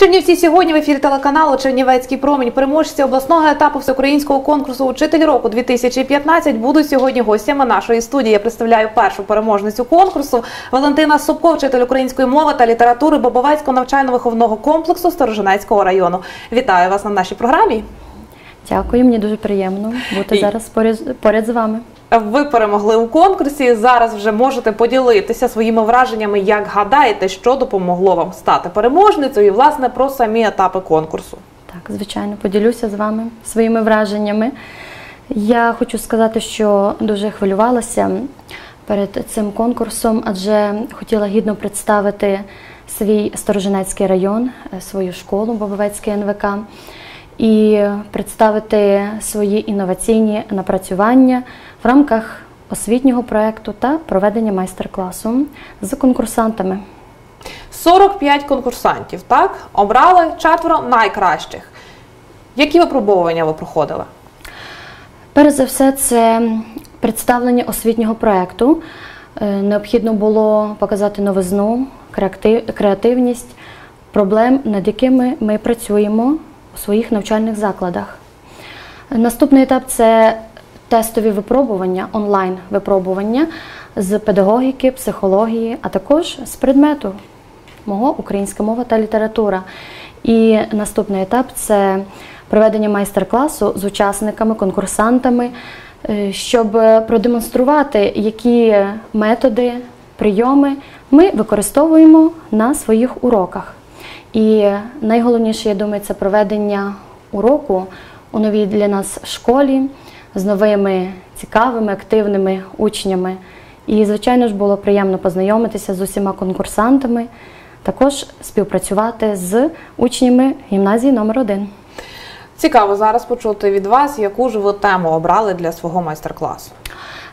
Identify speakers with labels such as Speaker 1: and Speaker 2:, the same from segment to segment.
Speaker 1: Чернівці сьогодні в ефірі телеканалу Чернівецький промінь. Переможці обласного етапу всеукраїнського конкурсу Учитель року 2015 будуть сьогодні гостями нашої студії. Я представляю першу переможницю конкурсу Валентина Собко, вчитель української мови та літератури Бобовецького навчально-виховного комплексу Сторожинецького району. Вітаю вас на нашій програмі.
Speaker 2: Дякую, мені дуже приємно бути
Speaker 1: І-
Speaker 2: зараз поряд, поряд з вами.
Speaker 1: Ви перемогли у конкурсі. Зараз вже можете поділитися своїми враженнями, як гадаєте, що допомогло вам стати переможницею, і власне про самі етапи конкурсу.
Speaker 2: Так, звичайно, поділюся з вами своїми враженнями. Я хочу сказати, що дуже хвилювалася перед цим конкурсом, адже хотіла гідно представити свій Сторожинецький район, е, свою школу Бобовецький НВК і представити свої інноваційні напрацювання в рамках освітнього проєкту та проведення майстер-класу з конкурсантами.
Speaker 1: 45 конкурсантів, так? Обрали четверо найкращих. Які випробовування ви проходили?
Speaker 2: Перш за все, це представлення освітнього проєкту. Е, Необхідно було показати новизну, креатив- креативність проблем, над якими ми працюємо у своїх навчальних закладах. Наступний етап це тестові випробування, онлайн-випробування з педагогіки, психології, а також з предмету мого українська мова та література. І наступний етап це проведення майстер-класу з учасниками, конкурсантами, е, щоб продемонструвати, які методи, прийоми ми використовуємо на своїх уроках. І найголовніше, я думаю, це проведення уроку у новій для нас школі з новими цікавими, активними учнями. І, звичайно ж, було приємно познайомитися з усіма конкурсантами, також співпрацювати з учнями гімназії номер 1
Speaker 1: Цікаво зараз почути від вас, яку ж ви тему обрали для свого майстер-класу.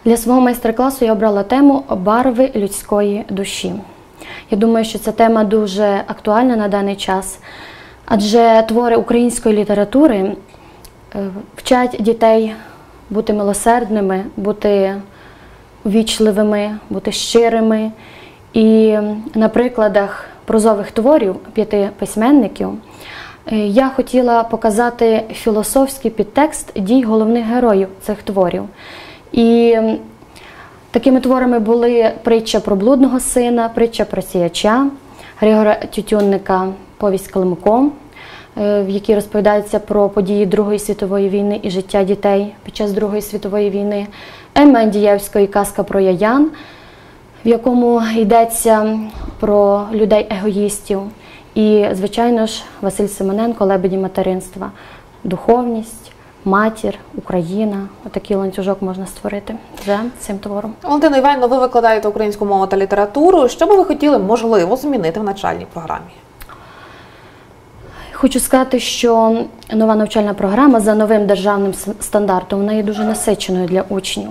Speaker 2: Для свого майстер-класу я обрала тему барви людської душі. Я думаю, що ця тема дуже актуальна на даний час, адже твори української літератури е, вчать дітей бути милосердними, бути ввічливими, бути щирими. І на прикладах прозових творів п'яти письменників е, я хотіла показати філософський підтекст дій головних героїв цих творів. І такими творами були притча про блудного сина, притча про сіяча, Григора Тютюнника Повість Климко, е, в якій розповідається про події Другої світової війни і життя дітей під час Другої світової війни, Емма Андієвської казка про Яян, в якому йдеться про людей-егоїстів. І, звичайно ж, Василь Симоненко Лебеді материнства, духовність, матір, Україна. Отакий ланцюжок можна створити за цим твором.
Speaker 1: Валентина Іванівна, ви викладаєте українську мову та літературу. Що би ви хотіли, можливо, змінити в навчальній програмі?
Speaker 2: Хочу сказати, що нова навчальна програма за новим державним стандартом вона є дуже насиченою для учнів.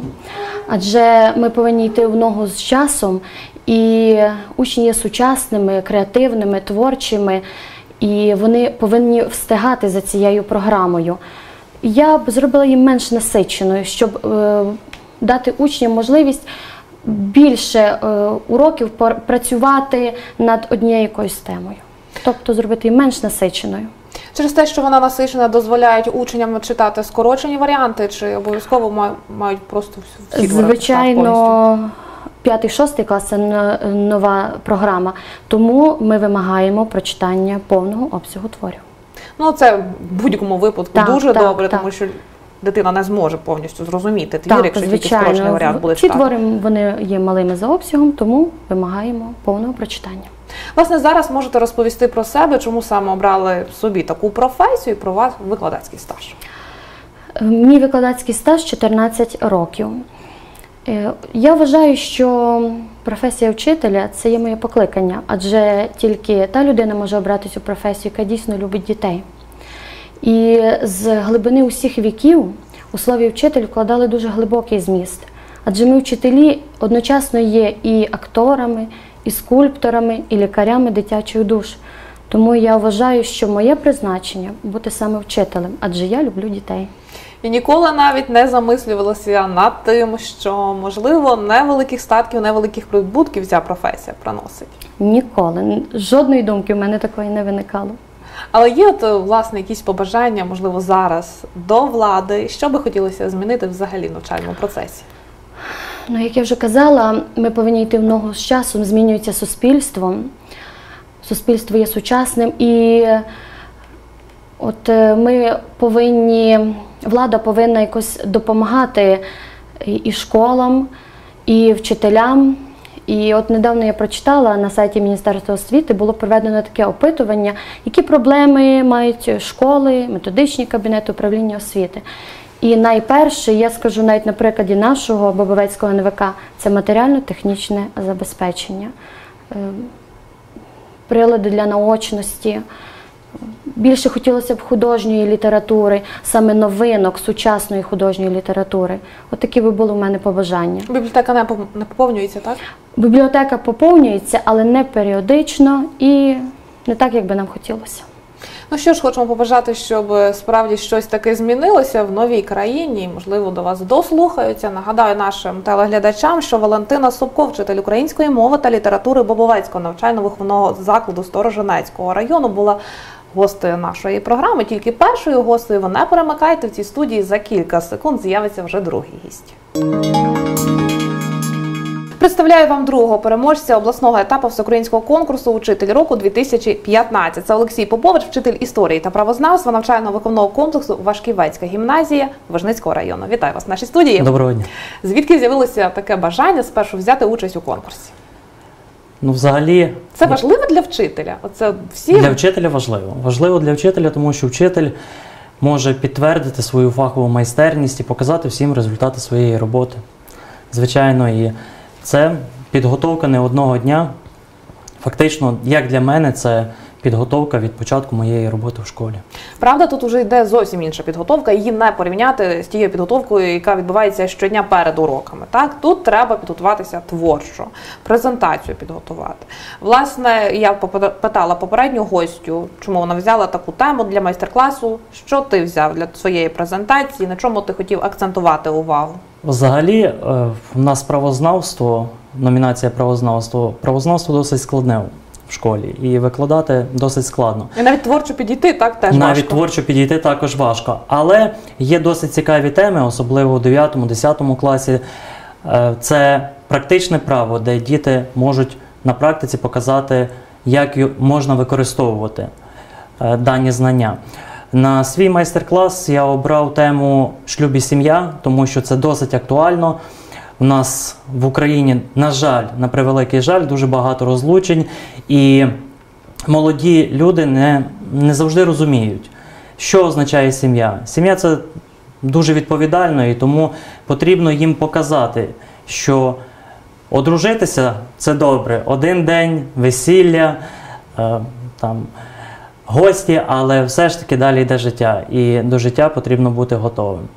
Speaker 2: Адже ми повинні йти в ногу з часом, і учні є сучасними, креативними, творчими, і вони повинні встигати за цією програмою. Я б зробила їм менш насиченою, щоб е, дати учням можливість більше е, уроків працювати над однією якоюсь темою. Тобто зробити її менш насиченою.
Speaker 1: Через те, що вона насичена, дозволяють учням читати скорочені варіанти, чи обов'язково ма- мають просто всі?
Speaker 2: Звичайно, п'ятий-шостий клас це нова програма, тому ми вимагаємо прочитання повного обсягу творів.
Speaker 1: Ну, це в будь-якому випадку
Speaker 2: Так,
Speaker 1: дуже
Speaker 2: так,
Speaker 1: добре,
Speaker 2: так.
Speaker 1: тому що дитина не зможе повністю зрозуміти твір, якщо тільки скорочений варіант буде
Speaker 2: Ці твори вони є малими за обсягом, тому вимагаємо повного прочитання.
Speaker 1: Власне, зараз можете розповісти про себе, чому саме обрали собі таку професію і про вас викладацький стаж.
Speaker 2: Мій викладацький стаж 14 років. Е, Я вважаю, що професія вчителя це є моє покликання, адже тільки та людина може обрати цю професію, яка дійсно любить дітей. І з глибини усіх віків у слові вчитель вкладали дуже глибокий зміст. Адже ми, вчителі, одночасно є і акторами, і скульпторами, і лікарями дитячих душ. Тому я вважаю, що моє призначення бути саме вчителем, адже я люблю дітей.
Speaker 1: І ніколи навіть не замислювалася над тим, що можливо невеликих статків, невеликих прибутків ця професія приносить.
Speaker 2: Ніколи. Жодної думки в мене такої не виникало.
Speaker 1: Але є от, власне якісь побажання, можливо, зараз до влади, що би хотілося змінити взагалі в навчальному процесі?
Speaker 2: Ну, як я вже казала, ми повинні йти в ногу з часом, змінюється суспільство. Суспільство є сучасним і е, от е, ми повинні, влада повинна якось допомагати і- школам, і вчителям. І от недавно я прочитала на сайті Міністерства освіти було проведено таке опитування, які проблеми мають школи, методичні кабінети управління освіти. І найперше, я скажу навіть на прикладі нашого Бобовецького НВК, це матеріально-технічне забезпечення, Е, прилади для наочності. Більше хотілося б художньої літератури, саме новинок сучасної художньої літератури. От такі би були у мене побажання.
Speaker 1: Бібліотека не пов- не поповнюється, так?
Speaker 2: Бібліотека поповнюється, але не періодично і не так, як би нам хотілося.
Speaker 1: Ну що ж, хочемо побажати, щоб справді щось таке змінилося в новій країні. Можливо, до вас дослухаються. Нагадаю нашим телеглядачам, що Валентина Собко, вчитель української мови та літератури Бобовецького навчально-виховного закладу Сторожинецького району, була гостею нашої програми. Тільки першою гостею. Ви не перемикайте в цій студії за кілька секунд. З'явиться вже другий гість. Представляю вам другого переможця обласного етапу всеукраїнського конкурсу Учитель року 2015. Це Олексій Попович, вчитель історії та правознавства навчально-виховного комплексу Вашківецька гімназія Вижницького району. Вітаю вас в нашій студії.
Speaker 3: Доброго дня.
Speaker 1: Звідки з'явилося таке бажання спершу взяти участь у конкурсі?
Speaker 3: Ну, взагалі,
Speaker 1: Це важливо для вчителя. Оце всі
Speaker 3: для вчителя важливо. Важливо для вчителя, тому що вчитель може підтвердити свою фахову майстерність і показати всім результати своєї роботи. Звичайно, і це підготовка не одного дня. Фактично, як для мене, це підготовка від початку моєї роботи в школі.
Speaker 1: Правда, тут уже йде зовсім інша підготовка. Її не порівняти з тією підготовкою, яка відбувається щодня перед уроками. Так тут треба підготуватися творчо, презентацію підготувати. Власне, я питала попередню гостю, чому вона взяла таку тему для майстер-класу. Що ти взяв для своєї презентації? На чому ти хотів акцентувати увагу?
Speaker 3: Взагалі, е, в нас правознавство, номінація правознавство, правознавство досить складне в школі, і викладати досить складно.
Speaker 1: І навіть творчо підійти, так теж
Speaker 3: Навіть
Speaker 1: важко.
Speaker 3: творчо підійти також важко. Але є досить цікаві теми, особливо у 9-10 класі. Е, Це практичне право, де діти можуть на практиці показати, як можна використовувати е, дані знання. На свій майстер-клас я обрав тему шлюб і сім'я, тому що це досить актуально. У нас в Україні, на жаль, на превеликий жаль, дуже багато розлучень, і молоді люди не, не завжди розуміють, що означає сім'я. Сім'я це дуже відповідально, і тому потрібно їм показати, що одружитися це добре. Один день, весілля, е, там, гості, але все ж таки далі йде життя. І до життя потрібно бути готовим.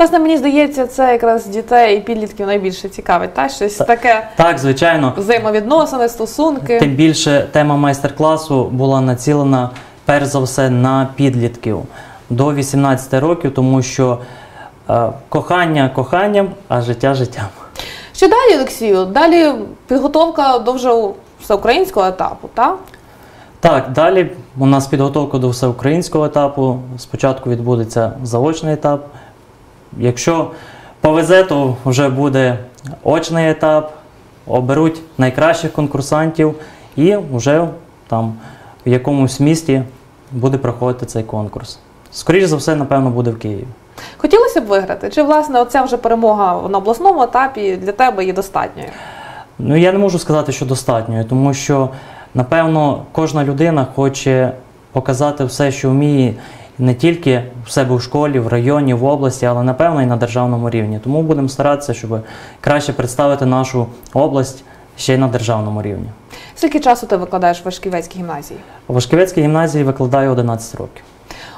Speaker 1: Власне, мені здається, це якраз дітей і підлітків найбільше цікавить. Та щось таке
Speaker 3: Так, звичайно,
Speaker 1: взаємовідносини, стосунки.
Speaker 3: Тим більше тема майстер-класу була націлена перш за все на підлітків до 18 років, тому що е, кохання коханням, а життя життям.
Speaker 1: Що далі, Олексію? Далі підготовка до вже всеукраїнського етапу, так?
Speaker 3: Так, далі у нас підготовка до всеукраїнського етапу. Спочатку відбудеться заочний етап. Якщо повезе, то вже буде очний етап, оберуть найкращих конкурсантів і вже там в якомусь місті буде проходити цей конкурс. Скоріше за все, напевно, буде в Києві.
Speaker 1: Хотілося б виграти? Чи власне оця вже перемога на обласному етапі для тебе є достатньою?
Speaker 3: Ну, я не можу сказати, що достатньо, тому що, напевно, кожна людина хоче показати все, що вміє, не тільки в себе в школі, в районі, в області, але напевно і на державному рівні. Тому будемо старатися, щоб краще представити нашу область ще й на державному рівні.
Speaker 1: Скільки часу ти викладаєш в Вашківецькій гімназії?
Speaker 3: У Вашківецькій гімназії викладаю 11 років.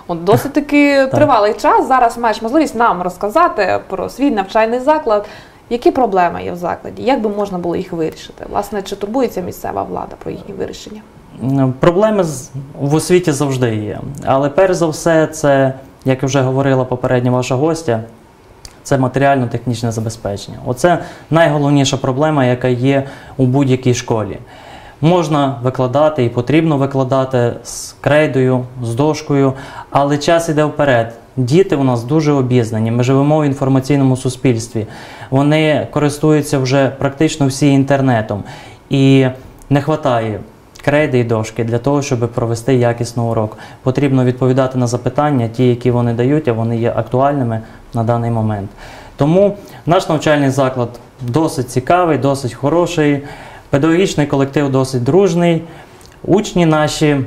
Speaker 1: От досить таки тривалий час. Зараз маєш можливість нам розказати про свій навчальний заклад. Які проблеми є в закладі? Як би можна було їх вирішити? Власне, чи турбується місцева влада про їхні вирішення?
Speaker 3: Проблеми в освіті завжди є. Але перш за все, це, як вже говорила попередня ваша гостя, це матеріально-технічне забезпечення. Оце найголовніша проблема, яка є у будь-якій школі. Можна викладати і потрібно викладати з крейдою, з дошкою, але час іде вперед. Діти у нас дуже обізнані. Ми живемо в інформаційному суспільстві. Вони користуються вже практично всі інтернетом. І не вистачає крейди і дошки для того, щоб провести якісний урок. Потрібно відповідати на запитання, ті, які вони дають, а вони є актуальними на даний момент. Тому наш навчальний заклад досить цікавий, досить хороший, педагогічний колектив досить дружний. Учні наші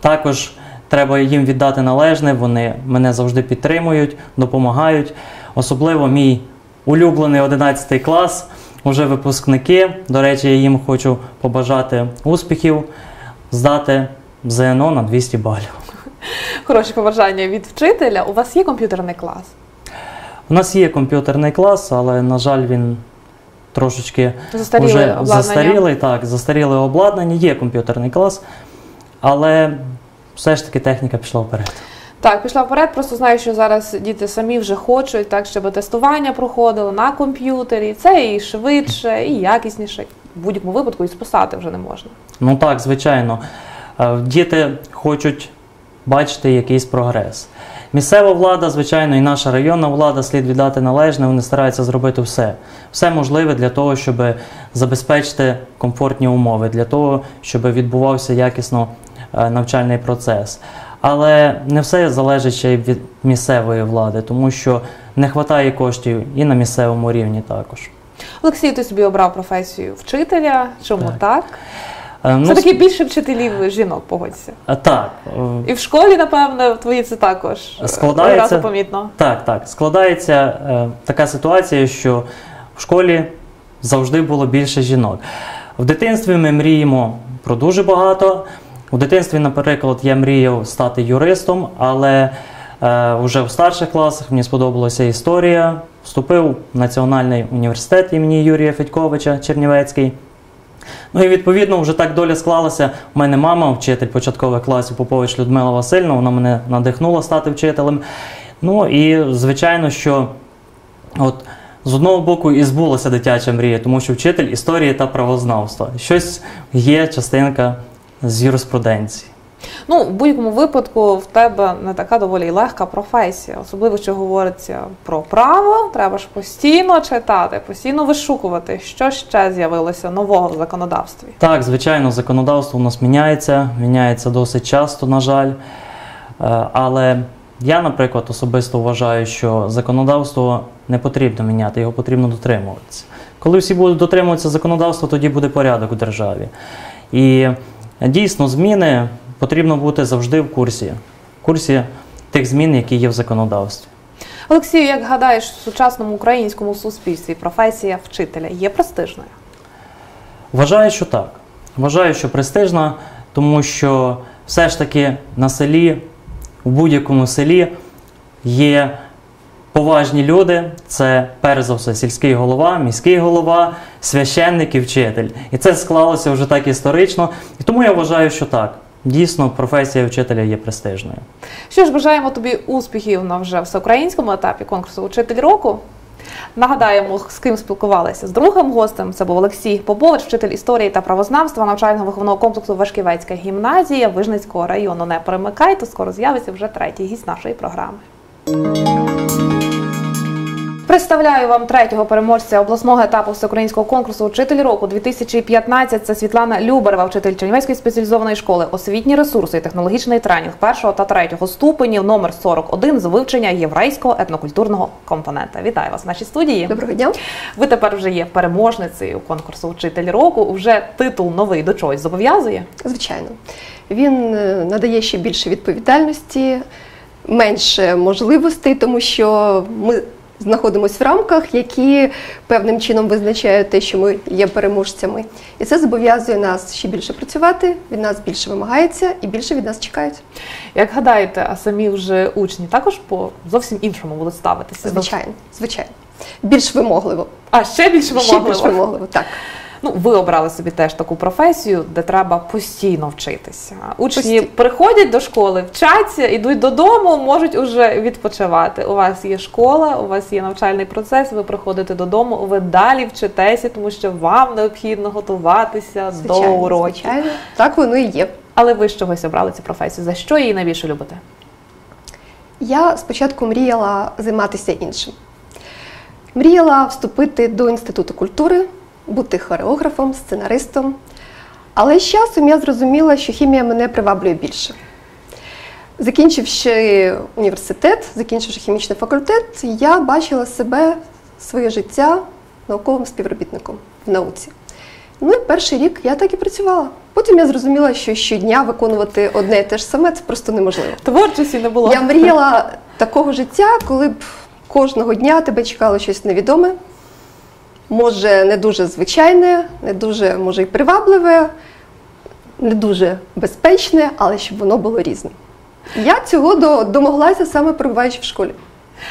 Speaker 3: також треба їм віддати належне, вони мене завжди підтримують, допомагають. Особливо мій улюблений 11 клас, уже випускники. До речі, я їм хочу побажати успіхів, здати ЗНО на 200 балів.
Speaker 1: Хороші побажання від вчителя. У вас є комп'ютерний клас?
Speaker 3: У нас є комп'ютерний клас, але, на жаль, він трошечки
Speaker 1: Застаріле
Speaker 3: вже
Speaker 1: обладнання.
Speaker 3: застарілий, так, застаріле обладнання, є комп'ютерний клас, але все ж таки техніка пішла вперед.
Speaker 1: Так, пішла вперед. Просто знаю, що зараз діти самі вже хочуть, так щоб тестування проходили на комп'ютері. Це і швидше, і якісніше. В будь-якому випадку і списати вже не можна.
Speaker 3: Ну так, звичайно. Е, Діти хочуть бачити якийсь прогрес. Місцева влада, звичайно, і наша районна влада слід віддати належне, вони стараються зробити все. Все можливе для того, щоб забезпечити комфортні умови, для того, щоб відбувався якісно е, навчальний процес. Але не все залежить ще й від місцевої влади, тому що не вистачає коштів і на місцевому рівні також.
Speaker 1: Олексій, ти собі обрав професію вчителя. Чому так?
Speaker 3: Так. Е, ну,
Speaker 1: Це таки більше вчителів жінок, погодься.
Speaker 3: е, Так, е,
Speaker 1: І в школі, напевне, в твоїй це також е,
Speaker 3: Складається.
Speaker 1: помітно.
Speaker 3: Так, так. Складається е, така ситуація, що в школі завжди було більше жінок. В дитинстві ми мріємо про дуже багато. У дитинстві, наприклад, я мріяв стати юристом, але е, вже в старших класах мені сподобалася історія. Вступив в Національний університет імені Юрія Федьковича Чернівецький. Ну і відповідно вже так доля склалася. У мене мама, вчитель початкових класів Попович Людмила Васильівна, вона мене надихнула стати вчителем. Ну і звичайно, що от з одного боку і збулася дитяча мрія, тому що вчитель історії та правознавства. Щось є частинка з юриспруденції.
Speaker 1: Ну, в будь-якому випадку в тебе не така доволі легка професія, особливо що говориться про право. Треба ж постійно читати, постійно вишукувати, що ще з'явилося нового в законодавстві.
Speaker 3: Так, звичайно, законодавство у нас міняється, міняється досить часто, на жаль. Е, Але я, наприклад, особисто вважаю, що законодавство не потрібно міняти, його потрібно дотримуватися. Коли всі будуть дотримуватися законодавства, тоді буде порядок у державі. І дійсно, зміни потрібно бути завжди в курсі, в курсі тих змін, які є в законодавстві.
Speaker 1: Олексію, як гадаєш, в сучасному українському суспільстві професія вчителя є престижною?
Speaker 3: Вважаю, що так. Вважаю, що престижна, тому що все ж таки на селі, в будь-якому селі є поважні люди. Це перш за все сільський голова, міський голова, священник і вчитель. І це склалося вже так історично. І тому я вважаю, що так. Дійсно, професія вчителя є престижною.
Speaker 1: Що ж, бажаємо тобі успіхів на вже всеукраїнському етапі конкурсу Учитель року. Нагадаємо, з ким спілкувалися з другим гостем. Це був Олексій Попович, вчитель історії та правознавства навчального виховного комплексу Вашківецька гімназія Вижницького району. Не перемикайте, скоро з'явиться вже третій гість нашої програми. Представляю вам третього переможця обласного етапу всеукраїнського конкурсу Учитель року 2015. Це Світлана Любарева, вчитель Чернівецької спеціалізованої школи, освітні ресурси і технологічний тренінг першого та третього ступенів, номер 41 з вивчення єврейського етнокультурного компонента. Вітаю вас в нашій студії.
Speaker 4: Доброго дня.
Speaker 1: Ви тепер вже є переможницею конкурсу Учитель року. Вже титул новий до чогось зобов'язує.
Speaker 4: Звичайно, він е, надає ще більше відповідальності, менше можливостей, тому що ми знаходимося в рамках, які певним чином визначають те, що ми є переможцями. І це зобов'язує нас ще більше працювати, від нас більше вимагається і більше від нас чекають.
Speaker 1: Як гадаєте, а самі вже учні також по зовсім іншому будуть ставитися?
Speaker 4: Звичайно, звичайно. Більш вимогливо.
Speaker 1: А ще більш
Speaker 4: Ще
Speaker 1: вимогливо.
Speaker 4: більш вимогливо, так.
Speaker 1: Ну, ви обрали собі теж таку професію, де треба постійно вчитися. Учні
Speaker 4: Пості-
Speaker 1: приходять до школи, вчаться, йдуть додому, можуть уже відпочивати. У вас є школа, у вас є навчальний процес. Ви приходите додому, ви далі вчитеся, тому що вам необхідно готуватися до уроків.
Speaker 4: звичайно. Так воно і є.
Speaker 1: Але ви з чогось обрали цю професію. За що її найбільше любите?
Speaker 4: Я спочатку мріяла займатися іншим. Мріяла вступити до Інституту культури, бути хореографом, сценаристом. Але з часом я зрозуміла, що хімія мене приваблює більше. Закінчивши університет, закінчивши хімічний факультет, я бачила себе, своє життя науковим співробітником в науці. Ну і перший рік я так і працювала. Потім я зрозуміла, що щодня виконувати одне і те ж саме це просто неможливо.
Speaker 1: Творчості не було.
Speaker 4: Я мріяла такого життя, коли б кожного дня тебе чекало щось невідоме, може, не дуже звичайне, не дуже, може, і привабливе, не дуже безпечне, але щоб воно було різним. Я цього домоглася саме перебуваючи в школі.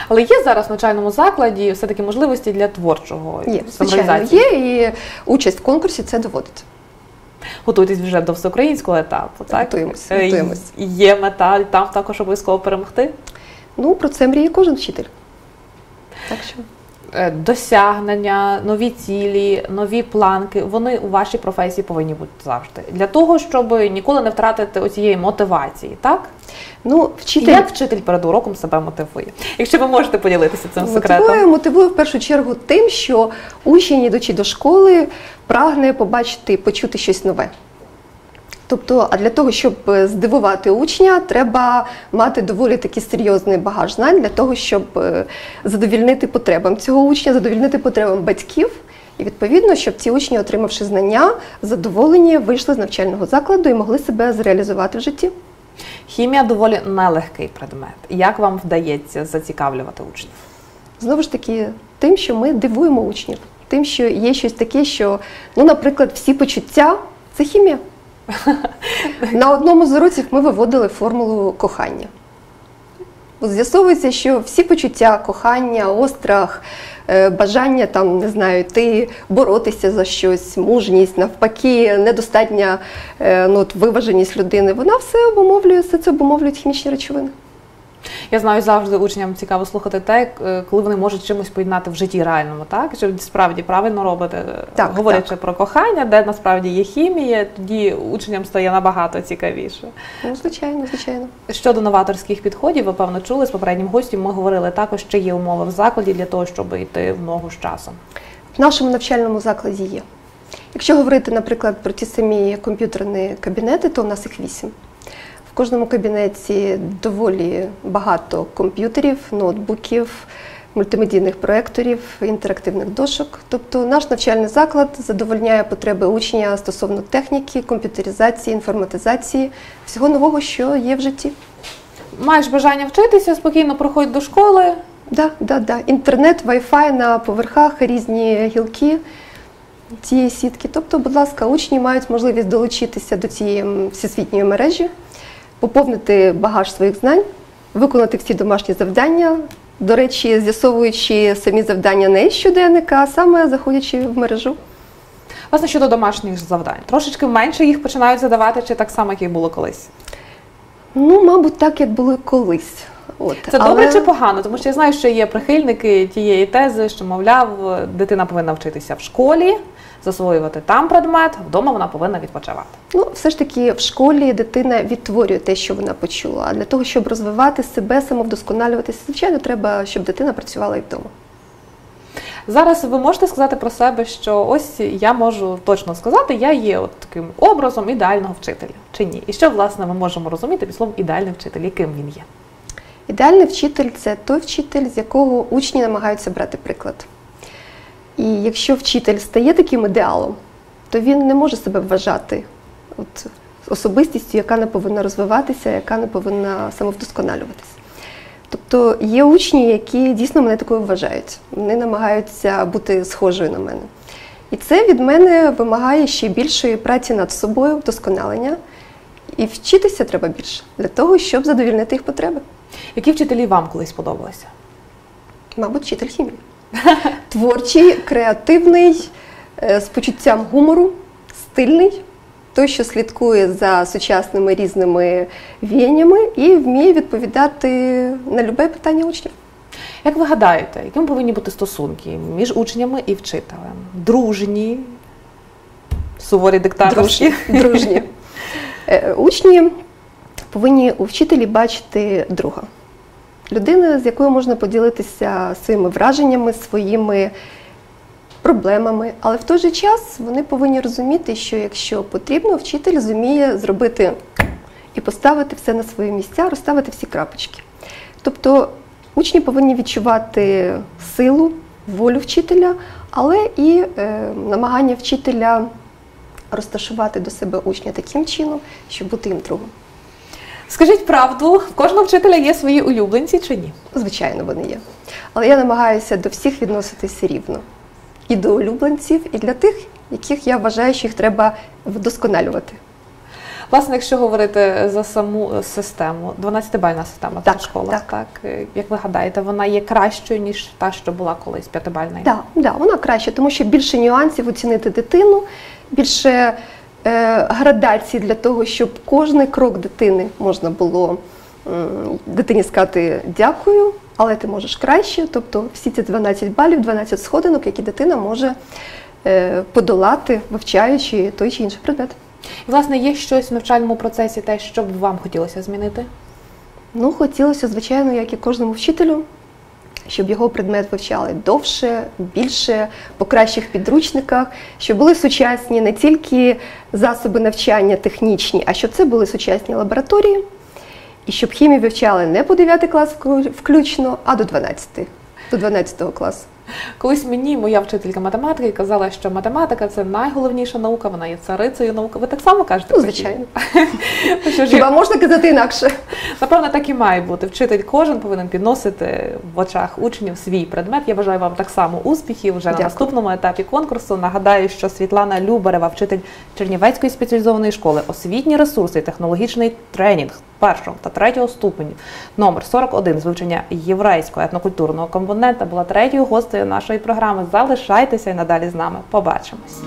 Speaker 1: Але є зараз в навчальному закладі все-таки можливості для творчого
Speaker 4: Є, звичайно, є, і участь в конкурсі це доводить.
Speaker 1: Готуєтесь вже до всеукраїнського етапу, так?
Speaker 4: Готуємось,
Speaker 1: Е,
Speaker 4: готуємось.
Speaker 1: Є мета там також обов'язково перемогти.
Speaker 4: Ну, про це мріє кожен вчитель. Так що.
Speaker 1: Е, Досягнення, нові цілі, нові планки, вони у вашій професії повинні бути завжди. Для того, щоб ніколи не втратити оцієї мотивації, так?
Speaker 4: Ну, вчитель
Speaker 1: Як вчитель перед уроком себе мотивує? Якщо ви можете поділитися цим секретом.
Speaker 4: Мотивує, мотивує в першу чергу тим, що учень, ідучи до школи, прагне побачити, почути щось нове. Тобто, а для того, щоб е, здивувати учня, треба мати доволі такий серйозний багаж знань для того, щоб е, задовільнити потребам цього учня, задовільнити потребам батьків. І відповідно, щоб ці учні, отримавши знання, задоволені, вийшли з навчального закладу і могли себе зреалізувати в житті.
Speaker 1: Хімія доволі нелегкий предмет. Як вам вдається зацікавлювати учнів?
Speaker 4: Знову ж таки, тим, що ми дивуємо учнів, тим, що є щось таке, що, ну, наприклад, всі почуття це хімія. На одному з уроків ми виводили формулу кохання. З'ясовується, що всі почуття, кохання, острах, е, бажання там, не знаю, йти боротися за щось, мужність, навпаки, недостатня е, ну, от, виваженість людини, вона все обумовлює, все це обумовлюють хімічні речовини.
Speaker 1: Я знаю, завжди учням цікаво слухати те, е, коли вони можуть чимось поєднати в житті реальному, так? Що справді правильно робите, е,
Speaker 4: Так,
Speaker 1: говорячи
Speaker 4: так.
Speaker 1: про кохання, де насправді є хімія, тоді учням стає набагато цікавіше.
Speaker 4: Ну, звичайно, звичайно.
Speaker 1: Щодо новаторських підходів, ви певно чули з попереднім гостем. Ми говорили також, що є умови в закладі для того, щоб йти в ногу з часом.
Speaker 4: В нашому навчальному закладі є. Якщо говорити, наприклад, про ті самі комп'ютерні кабінети, то у нас їх вісім. В кожному кабінеті доволі багато комп'ютерів, ноутбуків, мультимедійних проекторів, інтерактивних дошок. Тобто наш навчальний заклад задовольняє потреби учня стосовно техніки, комп'ютеризації, інформатизації, всього нового, що є в житті.
Speaker 1: Маєш бажання вчитися, спокійно проходь до школи.
Speaker 4: Да, да, да. Інтернет, Wi-Fi на поверхах, різні гілки цієї сітки. Тобто, будь ласка, учні мають можливість долучитися до цієї всесвітньої мережі, поповнити багаж своїх знань, виконати всі домашні завдання. До речі, з'ясовуючи самі завдання не із щоденника, а саме заходячи в мережу.
Speaker 1: Власне, щодо домашніх завдань. Трошечки менше їх починають задавати, чи так само, як і було колись.
Speaker 4: Ну, мабуть, так, як були колись. От.
Speaker 1: Це
Speaker 4: Але-
Speaker 1: добре чи погано? Тому що я знаю, що є прихильники тієї тези, що, мовляв, дитина повинна вчитися в школі, засвоювати там предмет, вдома вона повинна відпочивати.
Speaker 4: Ну, все ж таки, в школі дитина відтворює те, що вона почула. А для того, щоб розвивати себе, самовдосконалюватися, звичайно, треба, щоб дитина працювала і вдома.
Speaker 1: Зараз ви можете сказати про себе, що ось я можу точно сказати, я є от таким образом ідеального вчителя чи ні? І що власне ми можемо розуміти під словом ідеальний вчитель, яким він є?
Speaker 4: Ідеальний вчитель це той вчитель, з якого учні намагаються брати приклад. І якщо вчитель стає таким ідеалом, то він не може себе вважати от, особистістю, яка не повинна розвиватися, яка не повинна самовдосконалюватися. Тобто є учні, які дійсно мене такою вважають. Вони намагаються бути схожою на мене. І це від мене вимагає ще більшої праці над собою, вдосконалення. І вчитися треба більше для того, щоб задовільнити їх потреби.
Speaker 1: Які вчителі вам колись подобалися?
Speaker 4: Мабуть, вчитель хімії. Творчий, креативний, е, з почуттям гумору, стильний, той, що слідкує за сучасними різними віяннями і вміє відповідати на любе питання учнів.
Speaker 1: Як ви гадаєте, якими повинні бути стосунки між учнями і вчителем? Дружні, суворі диктаторські?
Speaker 4: Дружні. дружні. Е, Учні повинні у вчителі бачити друга. Людину, з якою можна поділитися своїми враженнями, своїми проблемами. Але в той же час вони повинні розуміти, що якщо потрібно, вчитель зуміє зробити і поставити все на свої місця, розставити всі крапочки. Тобто учні повинні відчувати силу, волю вчителя, але і е, намагання вчителя розташувати до себе учня таким чином, щоб бути їм другом.
Speaker 1: Скажіть правду, в кожного вчителя є свої улюбленці чи ні?
Speaker 4: Звичайно, вони є. Але я намагаюся до всіх відноситися рівно. І до улюбленців, і для тих, яких я вважаю, що їх треба вдосконалювати.
Speaker 1: Власне, якщо говорити за саму е, систему, 12-бальна система
Speaker 4: Так,
Speaker 1: в школах,
Speaker 4: так.
Speaker 1: так. Е, Як ви гадаєте, вона є кращою, ніж та, що була колись п'ятибальна?
Speaker 4: Так, да, вона краще, тому що більше нюансів оцінити дитину, більше градацій для того, щоб кожний крок дитини можна було дитині сказати дякую, але ти можеш краще. Тобто всі ці 12 балів, 12 сходинок, які дитина може е, подолати, вивчаючи той чи інший предмет.
Speaker 1: І, власне, є щось в навчальному процесі, те, що б вам хотілося змінити?
Speaker 4: Ну, хотілося, звичайно, як і кожному вчителю, щоб його предмет вивчали довше, більше, по кращих підручниках, щоб були сучасні не тільки засоби навчання технічні, а щоб це були сучасні лабораторії, і щоб хімію вивчали не по 9 клас включно, а до 12, до 12 класу.
Speaker 1: Колись мені моя вчителька математики казала, що математика це найголовніша наука, вона є царицею науки. Ви так само кажете?
Speaker 4: Ну, звичайно. Хіба можна казати інакше?
Speaker 1: Напевно, так і має бути. Вчитель кожен повинен підносити в очах учнів свій предмет. Я бажаю вам так само успіхів вже на наступному етапі конкурсу. Нагадаю, що Світлана Любарева, вчитель Чернівецької спеціалізованої школи, освітні ресурси, і технологічний тренінг першого та третього ступенів номер 41 з вивчення єврейського етнокультурного компонента була третьою гостею нашої програми. Залишайтеся і надалі з нами. Побачимось.